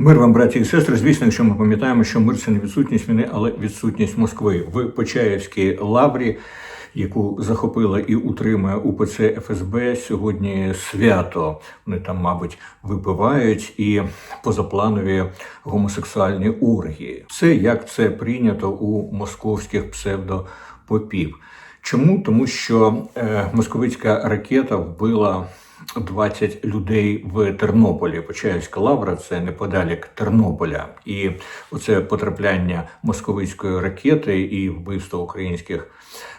Мир вам, браті і сестри. Звісно, якщо ми пам'ятаємо, що мир це не відсутність війни, але відсутність Москви в Почаївській лаврі, яку захопила і утримує УПЦ ФСБ. Сьогодні свято. Вони там, мабуть, випивають і позапланові гомосексуальні оргії. Все як це прийнято у московських псевдопопів. Чому? Тому що е, московицька ракета вбила 20 людей в Тернополі. Почаївська лавра це неподалік Тернополя. І оце потрапляння московицької ракети і вбивство українських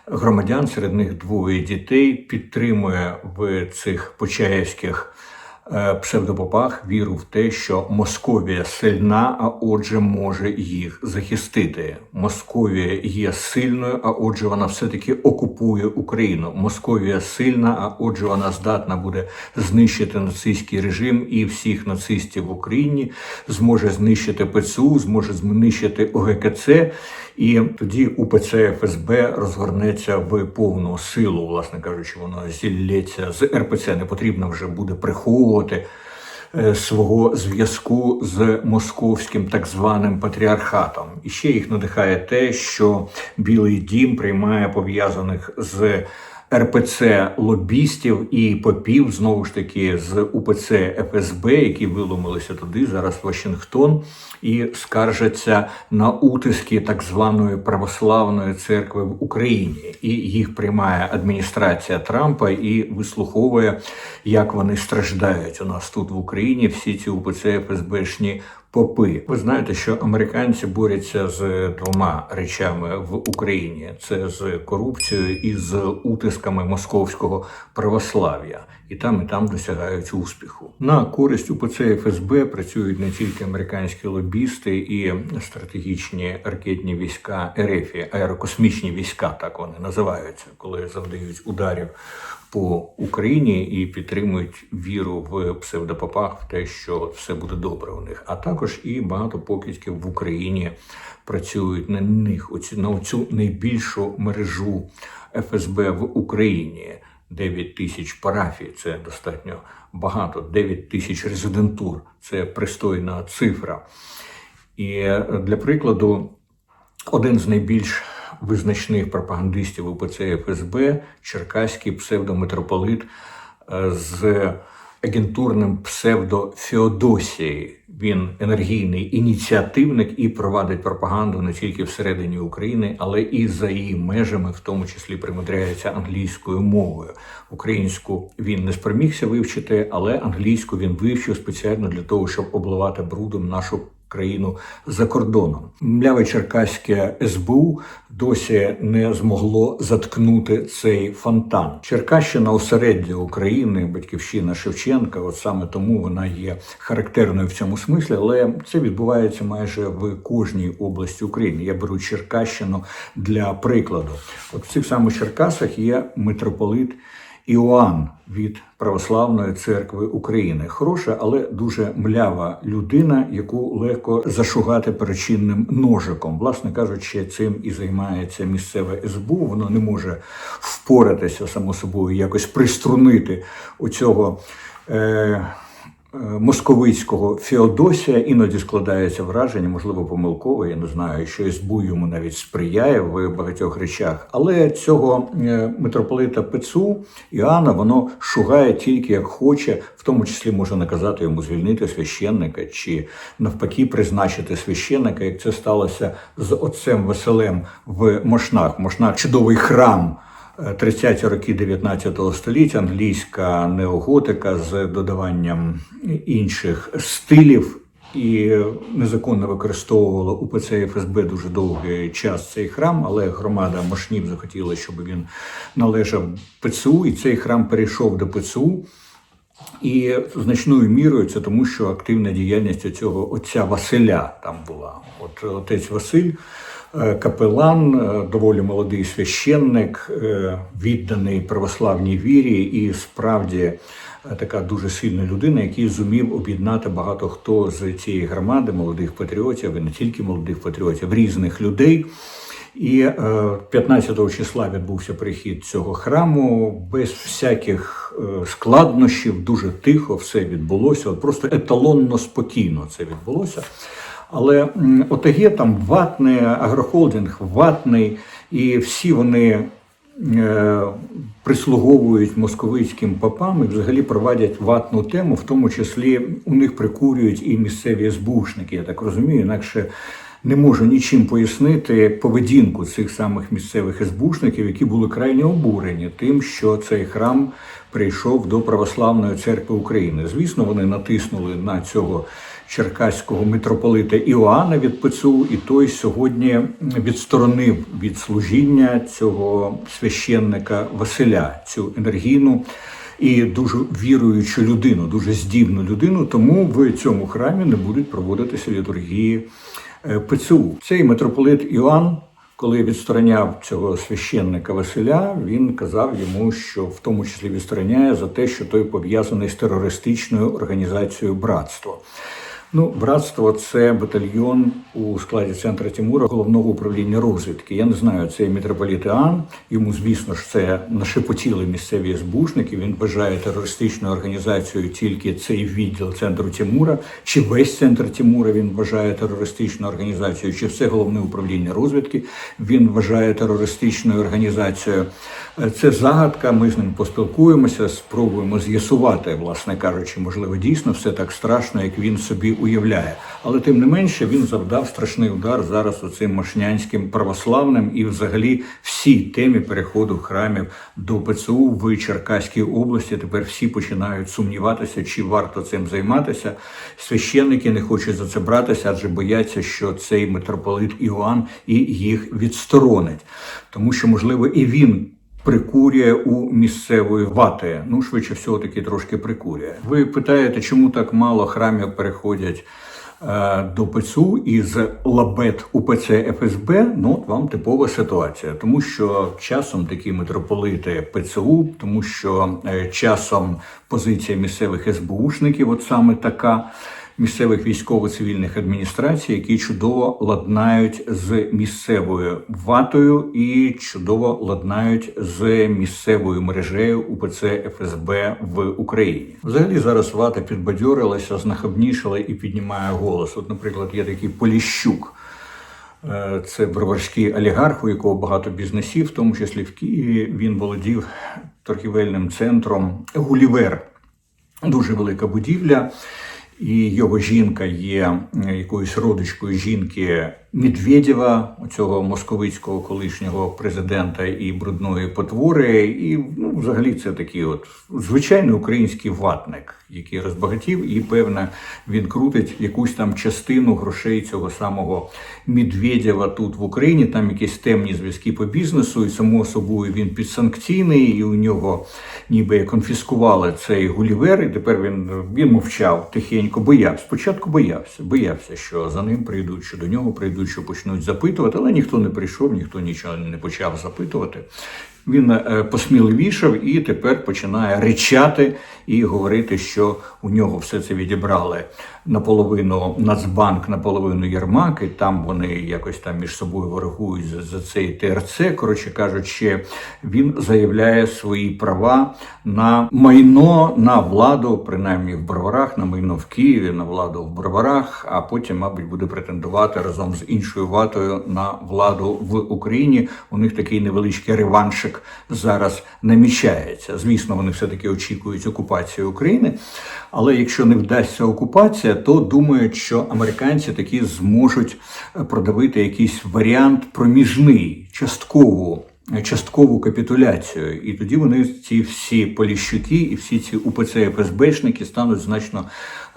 громадян, серед них двоє дітей, підтримує в цих почаївських псевдопопах віру в те, що Московія сильна, а отже, може їх захистити. Московія є сильною, а отже, вона все-таки окупує Україну. Московія сильна, а отже, вона здатна буде знищити нацистський режим і всіх нацистів в Україні, зможе знищити ПЦУ, зможе знищити ОГКЦ. І тоді УПЦ ФСБ розгорнеться в повну силу, власне кажучи, воно зілється з РПЦ. Не потрібно вже буде приховувати е, свого зв'язку з московським так званим патріархатом. І ще їх надихає те, що Білий Дім приймає пов'язаних з РПЦ лобістів і попів знову ж таки з УПЦ ФСБ, які виломилися туди зараз Вашингтон, і скаржаться на утиски так званої православної церкви в Україні. І їх приймає адміністрація Трампа і вислуховує, як вони страждають у нас тут в Україні. Всі ці УПЦ ФСБшні попи. Ви знаєте, що американці борються з двома речами в Україні: це з корупцією і з утисками московського православ'я. І там, і там досягають успіху. На користь УПЦ ФСБ працюють не тільки американські лобісти і стратегічні ракетні війська РФ, аерокосмічні війська, так вони називаються, коли завдають ударів по Україні і підтримують віру в псевдопопах в те, що все буде добре у них. А також і багато покидьків в Україні працюють на них, на цю найбільшу мережу ФСБ в Україні. 9 тисяч парафій це достатньо багато. 9 тисяч резидентур це пристойна цифра. І е, для прикладу, один з найбільш визначних пропагандистів УПЦ ФСБ, черкаський псевдомитрополит е, з агентурним псевдо Феодосії. Він енергійний ініціативник і провадить пропаганду не тільки всередині України, але і за її межами, в тому числі примудряється англійською мовою. Українську він не спромігся вивчити, але англійську він вивчив спеціально для того, щоб обливати брудом нашу країну за кордоном. Мляве черкаське СБУ досі не змогло заткнути цей фонтан. Черкащина осереддя України, батьківщина Шевченка. От саме тому вона є характерною в цьому смислі, але це відбувається майже в кожній області України. Я беру Черкащину для прикладу. От в цих самих Черкасах є митрополит. Іоанн від Православної церкви України. Хороша, але дуже млява людина, яку легко зашугати перечинним ножиком. Власне кажучи, цим і займається місцеве СБУ. Воно не може впоратися само собою, якось приструнити у Е- Московицького Феодосія іноді складається враження, можливо, помилково, я не знаю, що СБУ йому навіть сприяє в багатьох речах. Але цього е, митрополита Пецу Іоанна воно шугає тільки як хоче, в тому числі може наказати йому звільнити священника чи навпаки призначити священника, як це сталося з отцем Василем в Мошнах. Мошнах чудовий храм. 30-ті роки 19 століття англійська неоготика з додаванням інших стилів і незаконно використовувала УПЦ ФСБ дуже довгий час цей храм, але громада Мошнів захотіла, щоб він належав ПЦУ, і цей храм перейшов до ПЦУ. І значною мірою це тому, що активна діяльність цього отця Василя там була. От отець Василь. Е, капелан, е, доволі молодий священник, е, відданий православній вірі, і справді така дуже сильна людина, який зумів об'єднати багато хто з цієї громади, молодих патріотів, і не тільки молодих патріотів, різних людей. І 15 числа відбувся прихід цього храму без всяких складнощів, дуже тихо все відбулося. От просто еталонно спокійно це відбулося. Але ОТГ там ватний, агрохолдинг ватний, і всі вони е, прислуговують московицьким попам і взагалі провадять ватну тему, в тому числі у них прикурюють і місцеві СБУшники. Я так розумію, інакше не можу нічим пояснити поведінку цих самих місцевих СБУшників, які були крайне обурені тим, що цей храм прийшов до Православної церкви України. Звісно, вони натиснули на цього черкаського митрополита Іоанна від ПЦУ, і той сьогодні відсторонив від служіння цього священника Василя цю енергійну і дуже віруючу людину, дуже здібну людину. Тому в цьому храмі не будуть проводитися літургії е, ПЦУ. Цей митрополит Іоанн. Коли відстороняв цього священника Василя, він казав йому, що в тому числі відстороняє за те, що той пов'язаний з терористичною організацією братство. Ну, братство це батальйон у складі центра Тимура головного управління розвідки. Я не знаю, це митрополіт Іоанн, Йому, звісно ж, це нашепотіли місцеві СБУшники. Він вважає терористичною організацією тільки цей відділ центру Тимура, чи весь центр Тимура він вважає терористичною організацією, чи все головне управління розвідки він вважає терористичною організацією. Е, Це загадка. Ми з ним поспілкуємося, спробуємо з'ясувати, власне кажучи, можливо, дійсно все так страшно, як він собі уявляє. Але тим не менше він завдав страшний удар зараз оцим мошнянським православним і, взагалі, всій темі переходу храмів до ПЦУ в Черкаській області. Тепер всі починають сумніватися, чи варто цим займатися. Священники не хочуть за це братися, адже бояться, що цей митрополит Іоанн і їх відсторонить, тому що можливо і він. Прикурює у місцевої вати. Ну, швидше всього, таки трошки прикурює. Ви питаєте, чому так мало храмів переходять е, до ПЦУ із лабет УПЦ ФСБ? Ну, от вам типова ситуація. Тому що часом такі митрополити ПЦУ, тому що е, часом позиція місцевих СБУшників, от саме така місцевих військово-цивільних адміністрацій, які чудово ладнають з місцевою ватою і чудово ладнають з місцевою мережею УПЦ ФСБ в Україні. Взагалі зараз вата підбадьорилася, знахабнішала і піднімає голос. От, наприклад, є такий Поліщук. Е, Це броварський олігарх, у якого багато бізнесів, в тому числі в Києві. Він володів торгівельним центром Гулівер. Дуже велика будівля. І його жінка є е, якоюсь родичкою жінки Медведєва, цього московицького колишнього президента і брудної потвори. І ну, взагалі це такий от звичайний український ватник, який розбагатів, і певно він крутить якусь там частину грошей цього самого Медведєва тут в Україні. Там якісь темні зв'язки по бізнесу, і само собою він підсанкційний, і у нього ніби конфіскували цей гулівер. І тепер він, він мовчав тихенько, боявся. Спочатку боявся, боявся, що за ним прийдуть, що до нього прийдуть, що почнуть запитувати, але ніхто не прийшов, ніхто нічого не почав запитувати. Він е, посміливішав і тепер починає речати і говорити, що у нього все це відібрали наполовину Нацбанк, наполовину Єрмак, і там вони якось там між собою ворогують за, за цей ТРЦ. Коротше кажучи, він заявляє свої права на майно на владу, принаймні в Броварах, на майно в Києві, на владу в Броварах, а потім, мабуть, буде претендувати разом з іншою ватою на владу в Україні. У них такий невеличкий реваншик зараз намічається. Звісно, вони все таки очікують окупації України. Але якщо не вдасться окупація, то думають, що американці таки зможуть продавити якийсь варіант проміжний, часткову. Часткову капітуляцію, і тоді вони ці всі поліщуки і всі ці УПЦ ФСБшники стануть значно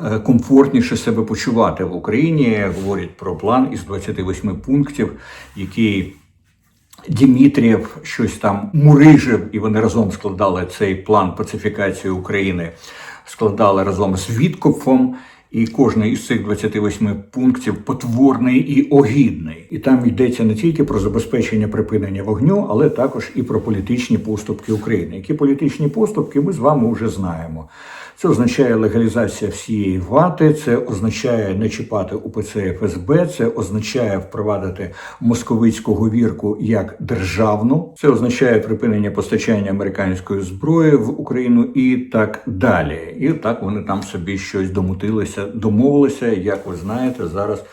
е, комфортніше себе почувати в Україні. Говорять про план із 28 пунктів, який Дімітрієв щось там мурижив, і вони разом складали цей план пацифікації України, складали разом з Віткопфом. І кожний із цих 28 пунктів потворний і огідний. І там йдеться не тільки про забезпечення припинення вогню, але також і про політичні поступки України. Які політичні поступки ми з вами вже знаємо. Це означає легалізація всієї вати, це означає не чіпати УПЦ ФСБ, це означає впровадити московицьку говірку як державну, це означає припинення постачання американської зброї в Україну і так далі. І так вони там собі щось домутилися, домовилися. Як ви знаєте, зараз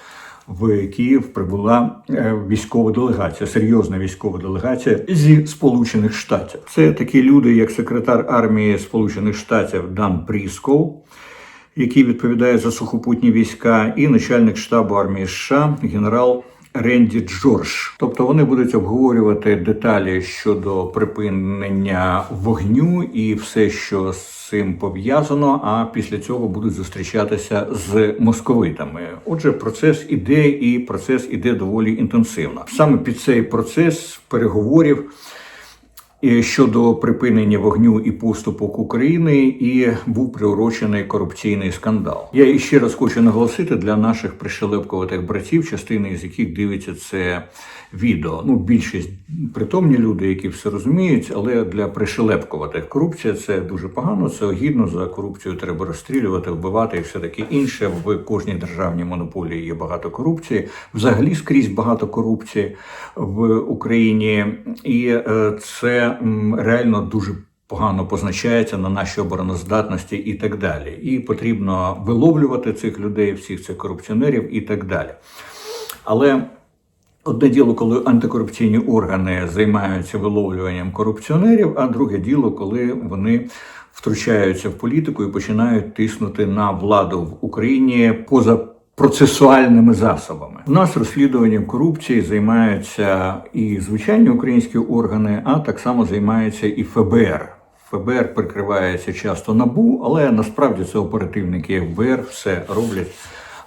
в Київ прибула е, військова делегація, серйозна військова делегація зі Сполучених Штатів. Це такі люди, як секретар армії Сполучених Штатів Дан Прісков, який відповідає за сухопутні війська, і начальник штабу армії США генерал. Ренді Джордж, тобто вони будуть обговорювати деталі щодо припинення вогню і все, що з цим пов'язано. А після цього будуть зустрічатися з московитами. Отже, процес іде, і процес іде доволі інтенсивно. Саме під цей процес переговорів. Щодо припинення вогню і поступок України, і був приурочений корупційний скандал. Я іще раз хочу наголосити для наших пришелепкуватих братів, частини з яких дивиться це відео. Ну, більшість притомні люди, які все розуміють, але для пришелепкуватих корупція це дуже погано. Це огідно за корупцію треба розстрілювати, вбивати і все таке інше. В кожній державній монополії є багато корупції. Взагалі скрізь багато корупції в Україні, і е, реально дуже. Погано позначається на нашій обороноздатності і так далі. І потрібно виловлювати цих людей, всіх цих корупціонерів і так далі. Але одне діло, коли антикорупційні органи займаються виловлюванням корупціонерів, а друге діло, коли вони втручаються в політику і починають тиснути на владу в Україні поза процесуальними засобами. У нас розслідуванням корупції займаються і звичайні українські органи, а так само займається і ФБР. ФБР прикривається часто набу, але насправді це оперативники ФБР все роблять.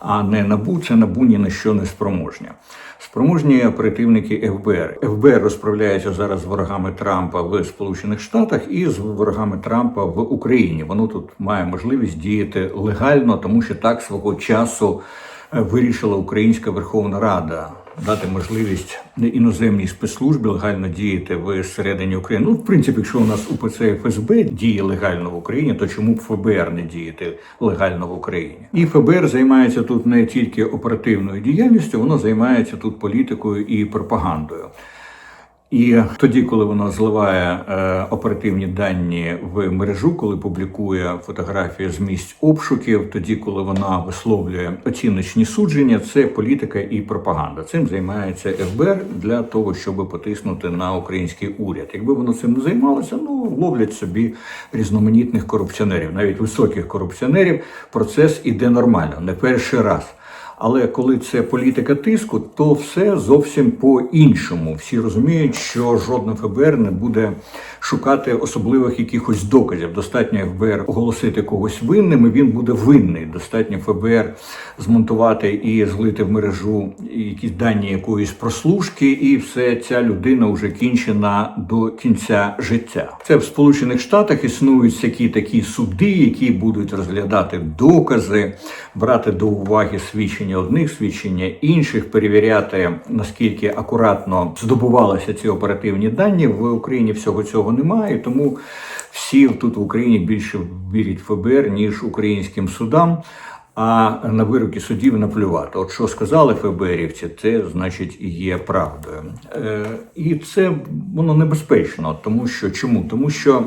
А не набу, це набу ні на що не спроможні. Спроможні противники ФБР. ФБР розправляється зараз з ворогами Трампа в Сполучених Штатах і з ворогами Трампа в Україні. Воно тут має можливість діяти легально, тому що так свого часу е, вирішила Українська Верховна Рада дати можливість іноземній спецслужбі легально діяти в середині України. Ну, в принципі, якщо у нас УПЦ ФСБ діє легально в Україні, то чому б ФБР не діяти легально в Україні? І ФБР займається тут не тільки оперативною діяльністю, воно займається тут політикою і пропагандою. І тоді, коли воно зливає е, оперативні дані в мережу, коли публікує фотографії з місць обшуків, тоді, коли вона висловлює оціночні судження, це політика і пропаганда. Цим займається ФБР для того, щоб потиснути на український уряд. Якби воно цим не займалося, ну ловлять собі різноманітних корупціонерів, навіть високих корупціонерів. Процес іде нормально, не перший раз. Але коли це політика тиску, то все зовсім по-іншому. Всі розуміють, що жодне ФБР не буде шукати особливих якихось доказів. Достатньо ФБР оголосити когось винним, і він буде винний. Достатньо ФБР змонтувати і злити в мережу якісь дані якоїсь прослушки, і все ця людина вже кінчена до кінця життя. Це в Сполучених Штатах існують всякі такі суди, які будуть розглядати докази, брати до уваги свідчення одних, свідчення інших, перевіряти наскільки акуратно здобувалися ці оперативні дані в Україні. Всього цього немає, тому всі тут в Україні більше вірять ФБР ніж українським судам. А на вироки судів наплювати. От що сказали ФБРівці, це значить є правдою. Е, і це воно небезпечно, тому що чому? Тому що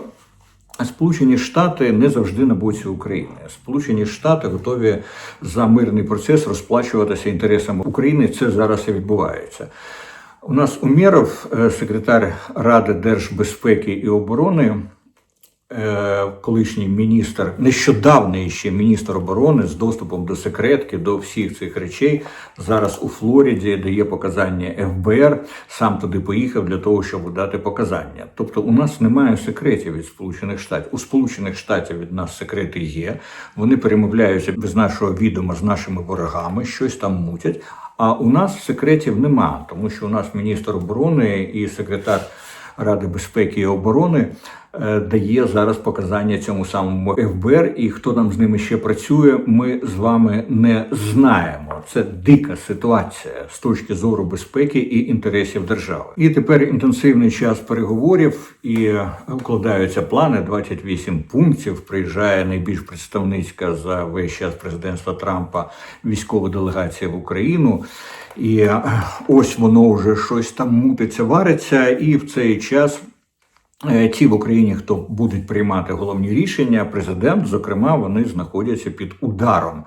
Сполучені Штати не завжди на боці України. Сполучені Штати готові за мирний процес розплачуватися інтересами України. Це зараз і відбувається. У нас Умєров, е, секретар Ради держбезпеки і оборони, колишній міністр, нещодавний ще міністр оборони з доступом до секретки, до всіх цих речей. Зараз у Флориді дає показання ФБР, сам туди поїхав для того, щоб дати показання. Тобто, у нас немає секретів від Сполучених Штатів. У Сполучених Штатів від нас секрети є. Вони перемовляються без нашого відома з нашими ворогами, щось там мутять. А у нас секретів нема, тому що у нас міністр оборони і секретар Ради безпеки і оборони е, дає зараз показання цьому самому ФБР, і хто там з ними ще працює, ми з вами не знаємо. Це дика ситуація з точки зору безпеки і інтересів держави. І тепер інтенсивний час переговорів і укладаються плани. 28 пунктів. Приїжджає найбільш представницька за весь час президентства Трампа військова делегація в Україну. І е, ось воно вже щось там мутиться, вариться, і в цей час. Е, Ті в Україні, хто будуть приймати головні рішення, президент, зокрема, вони знаходяться під ударом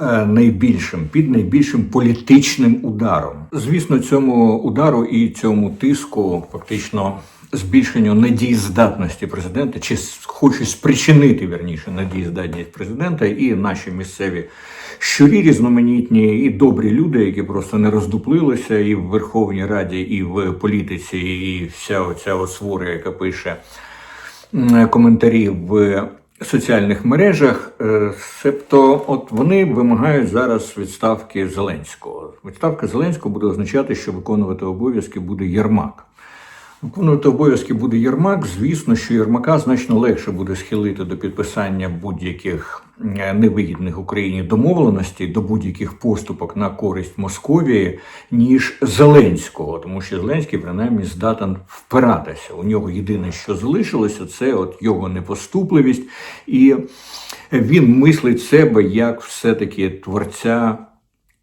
е, найбільшим, під найбільшим політичним ударом. Звісно, цьому удару і цьому тиску фактично збільшенню надієздатності президента, чи хочуть спричинити вірніше надієздатність президента і наші місцеві щурі різноманітні і добрі люди, які просто не роздуплилися і в Верховній Раді, і в політиці, і вся оця освора, яка пише коментарі в соціальних мережах. Е, Себто, от вони вимагають зараз відставки Зеленського. Відставка Зеленського буде означати, що виконувати обов'язки буде Єрмак. Виконувати обов'язки буде Єрмак. Звісно, що Єрмака значно легше буде схилити до підписання будь-яких е, невигідних Україні домовленостей, до будь-яких поступок на користь Московії, ніж Зеленського, тому що Зеленський принаймні здатен впиратися. У нього єдине, що залишилося, це от його непоступливість, і він мислить себе як все-таки творця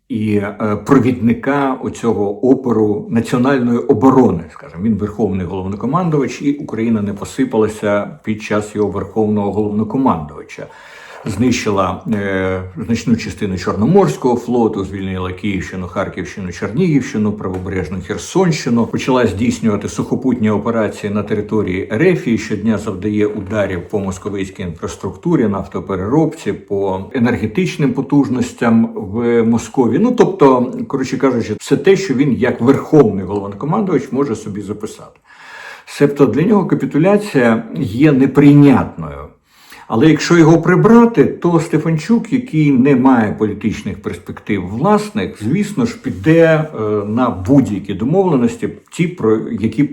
і е, провідника оцього опору національної оборони. Скажімо, він верховний головнокомандувач, і Україна не посипалася під час його верховного головнокомандувача. Знищила е, значну частину Чорноморського флоту, звільнила Київщину, Харківщину, Чернігівщину, правобережну Херсонщину. Почала здійснювати сухопутні операції на території Ерефії. Щодня завдає ударів по московицькій інфраструктурі, нафтопереробці, по енергетичним потужностям в Москові. Ну тобто, коротше кажучи, все те, що він як верховний головнокомандувач може собі записати. Себто для нього капітуляція є неприйнятною. Але якщо його прибрати, то Стефанчук, який не має політичних перспектив власних, звісно ж, піде е, на будь-які домовленості, ті, про які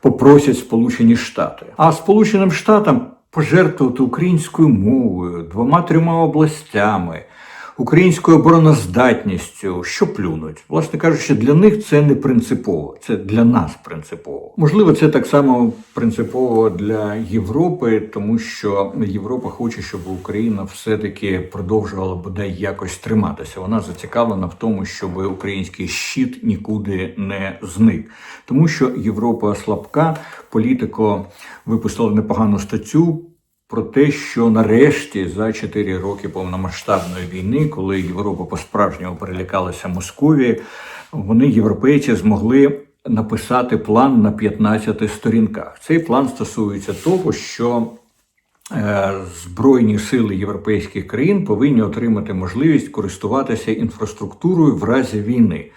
попросять Сполучені Штати. А Сполученим Штатам пожертвувати українською мовою, двома-трьома областями, українською обороноздатністю, що плюнуть. Власне кажучи, для них це не принципово, це для нас принципово. Можливо, це так само принципово для Європи, тому що Європа хоче, щоб Україна все-таки продовжувала бодай якось триматися. Вона зацікавлена в тому, щоб український щит нікуди не зник, тому що Європа слабка. Політико випустила непогану статтю про те, що нарешті за 4 роки повномасштабної війни, коли Європа по-справжньому перелякалася Московії, вони, європейці, змогли написати план на 15 сторінках. Цей план стосується того, що е, Збройні сили європейських країн повинні отримати можливість користуватися інфраструктурою в разі війни.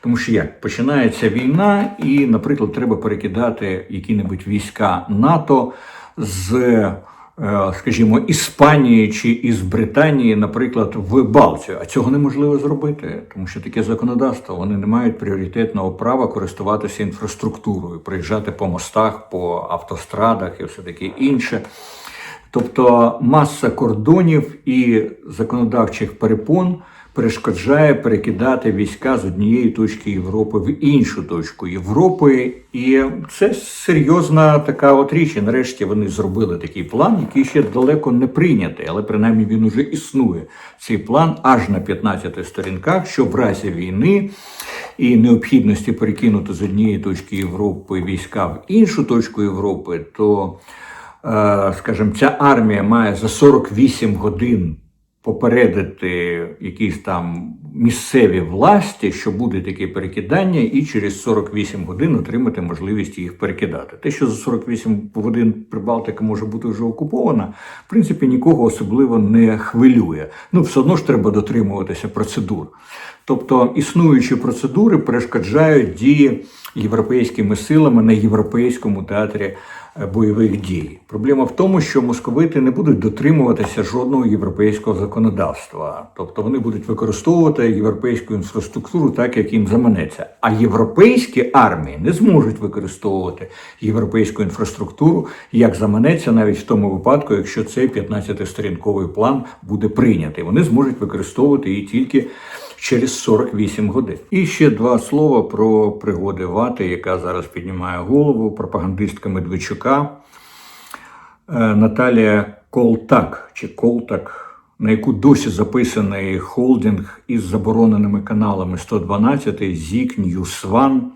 Тому що як починається війна, і, наприклад, треба перекидати які-небудь війська НАТО з, скажімо, Іспанії чи із Британії, наприклад, в Балтію. А цього неможливо зробити, тому що таке законодавство вони не мають пріоритетного права користуватися інфраструктурою, приїжджати по мостах, по автострадах і все таке інше. Тобто маса кордонів і законодавчих перепон перешкоджає перекидати війська з однієї точки Європи в іншу точку Європи, і це серйозна така от річ. І нарешті вони зробили такий план, який ще далеко не прийнятий, але принаймні він уже існує. Цей план аж на 15 сторінках, що в разі війни і необхідності перекинути з однієї точки Європи війська в іншу точку Європи, то е, скажімо, ця армія має за 48 годин попередити якісь там місцеві власті, що буде таке перекидання, і через 48 годин отримати можливість їх перекидати. Те, що за 48 годин Прибалтика може бути вже окупована, в принципі, нікого особливо не хвилює. Ну, все одно ж треба дотримуватися процедур. Тобто існуючі процедури перешкоджають дії європейськими силами на європейському театрі бойових дій. Проблема в тому, що московити не будуть дотримуватися жодного європейського законодавства, тобто вони будуть використовувати європейську інфраструктуру так, як їм заманеться. А європейські армії не зможуть використовувати європейську інфраструктуру як заманеться, навіть в тому випадку, якщо цей 15-сторінковий план буде прийнятий. Вони зможуть використовувати її тільки через 48 годин. І ще два слова про пригоди вати, яка зараз піднімає голову, пропагандистка Медведчука Е, Наталія Колтак чи Колтак, на яку досі записаний холдинг із забороненими каналами 112, ЗІК, Ньюсван.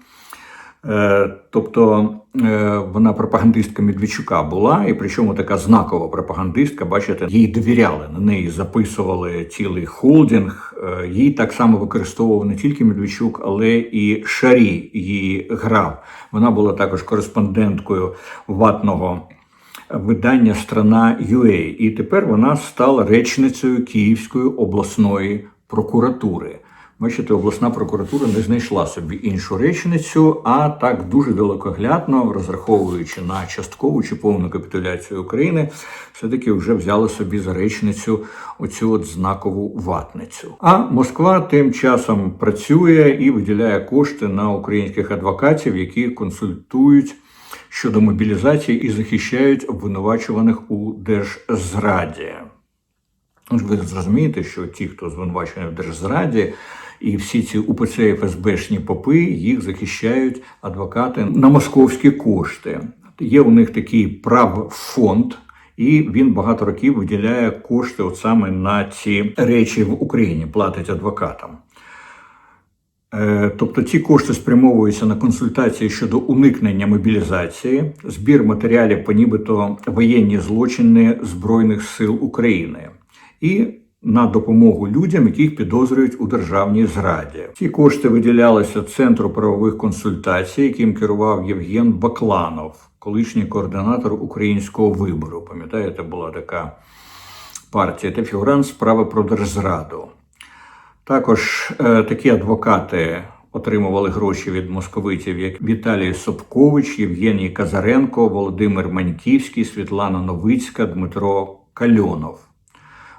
Е, Тобто е, вона пропагандистка Медведчука була, і причому така знакова пропагандистка, бачите, їй довіряли, на неї записували цілий холдинг. Е, Її так само використовував не тільки Медведчук, але і Шарі її грав. Вона була також кореспонденткою ватного видання Страна UA. І тепер вона стала речницею Київської обласної прокуратури. Бачите, обласна прокуратура не знайшла собі іншу речницю, а так дуже далекоглядно, розраховуючи на часткову чи повну капітуляцію України, все-таки вже взяли собі за речницю оцю от знакову ватницю. А Москва тим часом працює і виділяє кошти на українських адвокатів, які консультують щодо мобілізації і захищають обвинувачуваних у держзраді. Ви зрозумієте, що ті, хто звинувачений в держзраді, і всі ці УПЦ ФСБшні попи, їх захищають адвокати на московські кошти. Є у них такий правфонд, і він багато років виділяє кошти от саме на ці речі в Україні, платить адвокатам. Е, Тобто ці кошти спрямовуються на консультації щодо уникнення мобілізації, збір матеріалів по нібито воєнні злочини Збройних сил України і на допомогу людям, яких підозрюють у державній зраді. Ці кошти виділялися Центру правових консультацій, яким керував Євген Бакланов, колишній координатор українського вибору. Пам'ятаєте, була така партія та фігурант справи про держзраду. Також е, такі адвокати отримували гроші від московитів, як Віталій Собкович, Євгеній Казаренко, Володимир Маньківський, Світлана Новицька, Дмитро Кальонов.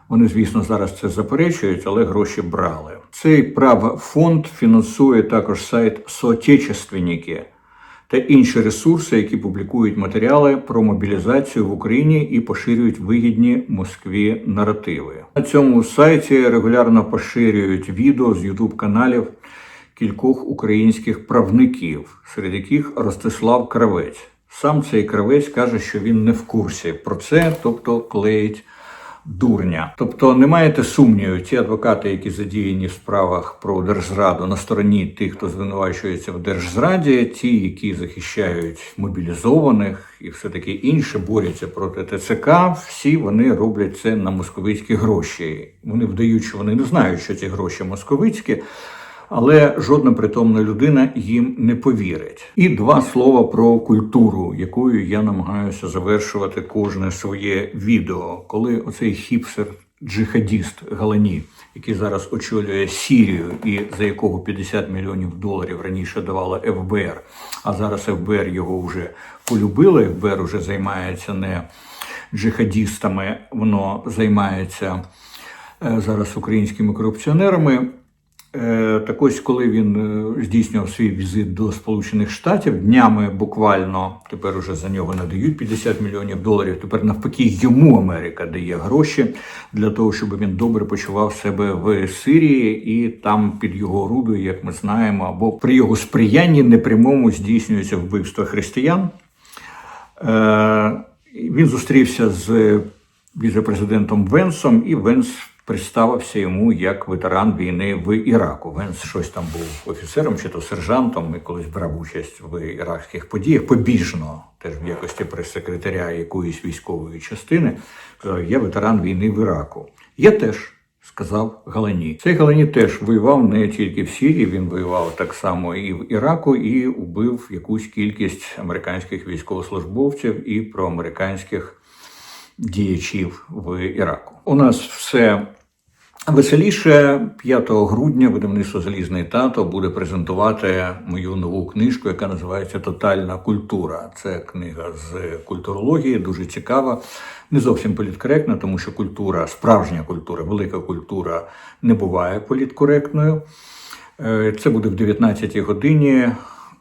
Вони, звісно, зараз це заперечують, але гроші брали. Цей правфонд фінансує також сайт «Соотечественники» та інші ресурси, які публікують матеріали про мобілізацію в Україні і поширюють вигідні Москві наративи. На цьому сайті регулярно поширюють відео з Ютуб-каналів кількох українських правників, серед яких Ростислав Кравець. Сам цей кравець каже, що він не в курсі про це, тобто клеїть дурня. Тобто не маєте сумніву, ті адвокати, які задіяні в справах про держзраду на стороні тих, хто звинувачується в держзраді, ті, які захищають мобілізованих і все таке інше, борються проти ТЦК, всі вони роблять це на московицькі гроші. Вони вдають, що вони не знають, що ці гроші московицькі. Але жодна притомна людина їм не повірить. І два слова про культуру, якою я намагаюся завершувати кожне своє відео, коли оцей хіпсер джихадіст Галані, який зараз очолює Сірію, і за якого 50 мільйонів доларів раніше давала ФБР, а зараз ФБР його вже полюбили. ФБР вже займається не джихадістами, воно займається е, зараз українськими корупціонерами. Е, Так ось, коли він е, здійснював свій візит до Сполучених Штатів, днями буквально тепер уже за нього надають 50 мільйонів доларів. Тепер навпаки йому Америка дає гроші для того, щоб він добре почував себе в Сирії, і там під його орудою, як ми знаємо, або при його сприянні непрямому здійснюється вбивство християн. Е, Він зустрівся з віце-президентом Венсом, і Венс представився йому як ветеран війни в Іраку. Венс щось там був офіцером чи то сержантом, і колись брав участь в іракських подіях побіжно, теж в якості прес-секретаря якоїсь військової частини. Сказав, я ветеран війни в Іраку. Я теж. Сказав Галані. Цей Галані теж воював не тільки в Сірії, він воював так само і в Іраку, і убив якусь кількість американських військовослужбовців і проамериканських діячів в Іраку. У нас все Веселіше 5 грудня видавництво Залізний тато буде презентувати мою нову книжку, яка називається Тотальна культура. Це книга з культурології, дуже цікава, не зовсім політкоректна, тому що культура, справжня культура, велика культура не буває політкоректною. Е, Це буде в 19 годині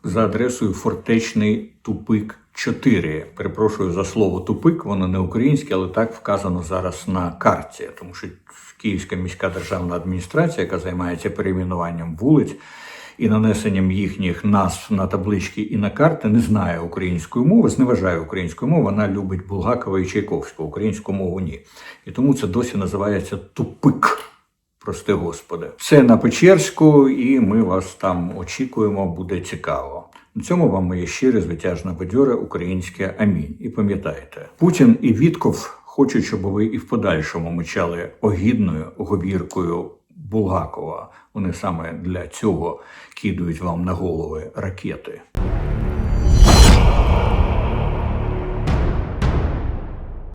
за адресою Фортечний тупик 4. Перепрошую за слово тупик, воно не українське, але так вказано зараз на карті, тому що Київська міська державна адміністрація, яка займається перейменуванням вулиць і нанесенням їхніх назв на таблички і на карти, не знає української мови, зневажає українську мову. Вона любить Булгакова і Чайковського, українську мову ні. І тому це досі називається тупик. Прости Господи. Все на Печерську, і ми вас там очікуємо, буде цікаво. На цьому вам моє щире, звитяжне бадьоре українське амінь. І пам'ятайте, Путін і Вітков хочуть, щоб ви і в подальшому мечали огідною говіркою Булгакова. Вони саме для цього кидають вам на голови ракети.